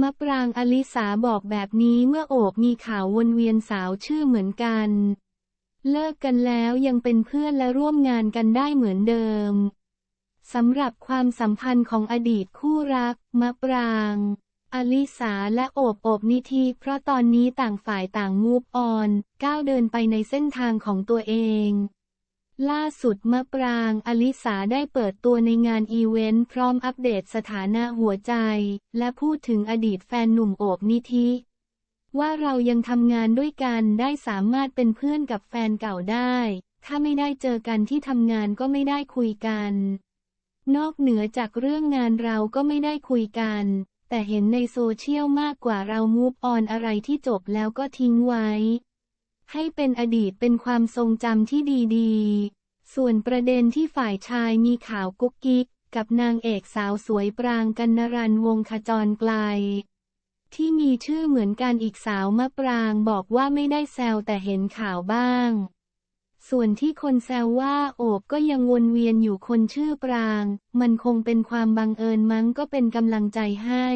มะปรางอลิสาบอกแบบนี้เมื่อโอบมีข่าววนเวียนสาวชื่อเหมือนกัน เลิกกันแล้วยังเป็นเพื่อนและร่วมงานกันได้เหมือนเดิมสำหรับความสัมพันธ์ของอดีตคู่รัก มะปราง อลิสาและโอบโอบนิธิเพราะตอนนี้ต่างฝ่ายต่างมูฟออน ก้าวเดินไปในเส้นทางของตัวเอง ล่าสุดมะปราง อลิสาได้เปิดตัวในงานอีเวนต์พร้อมอัปเดตสถานะหัวใจ และพูดถึงอดีตแฟนหนุ่มโอบนิธิ ว่าเรายังทำงานด้วยกันได้สามารถเป็นเพื่อนกับแฟนเก่าได้ ถ้าไม่ได้เจอกันที่ทำงานก็ไม่ได้คุยกัน นอกเหนือจากเรื่องงานเราก็ไม่ได้คุยกัน แต่เห็นในโซเชียลมากกว่าเรามูฟออนอะไรที่จบแล้วก็ทิ้งไว้ ให้เป็นอดีตเป็นความทรงจำที่ดีๆ ส่วนประเด็นที่ฝ่ายชายมีข่าวกุ๊กกิ๊กกับนางเอกสาวสวยปรางกันนรันวงขจรไกล ที่มีชื่อเหมือนกันอีกสาวมะปรางบอกว่าไม่ได้แซวแต่เห็นข่าวบ้าง ส่วนที่คนแซวว่าโอบก็ยังวนเวียนอยู่คนชื่อปราง มันคงเป็นความบังเอิญมั้งก็เป็นกำลังใจให้